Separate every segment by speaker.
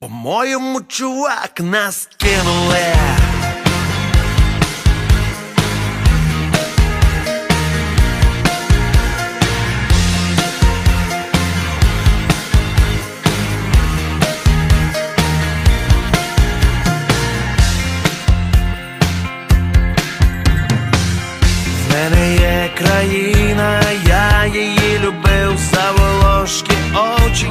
Speaker 1: По-моєму, чувак, нас кинули. Мене є країна, я її любив за волошки очі,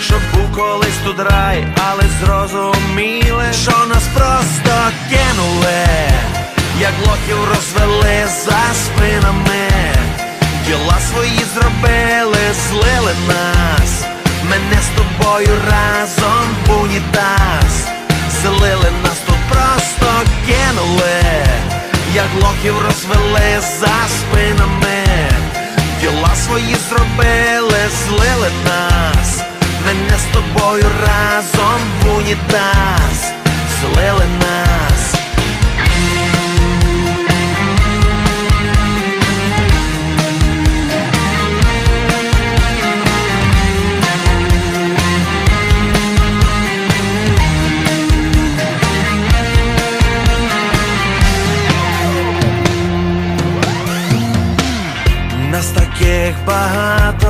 Speaker 1: щоб був колись тут рай, але зрозуміли, що нас просто кинули, як лохів розвели за спинами, діла свої зробили, злили нас, мене з тобою разом в унітаз. Злили нас тут просто кинули, як лохів розвели за спинами, діла свої зробили, злили нас, з тобою разом в унітаз, злили нас. Нас таких багато,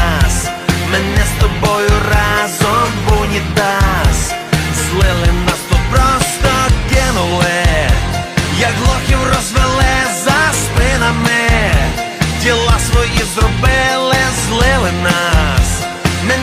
Speaker 1: зробили, злили нас. Не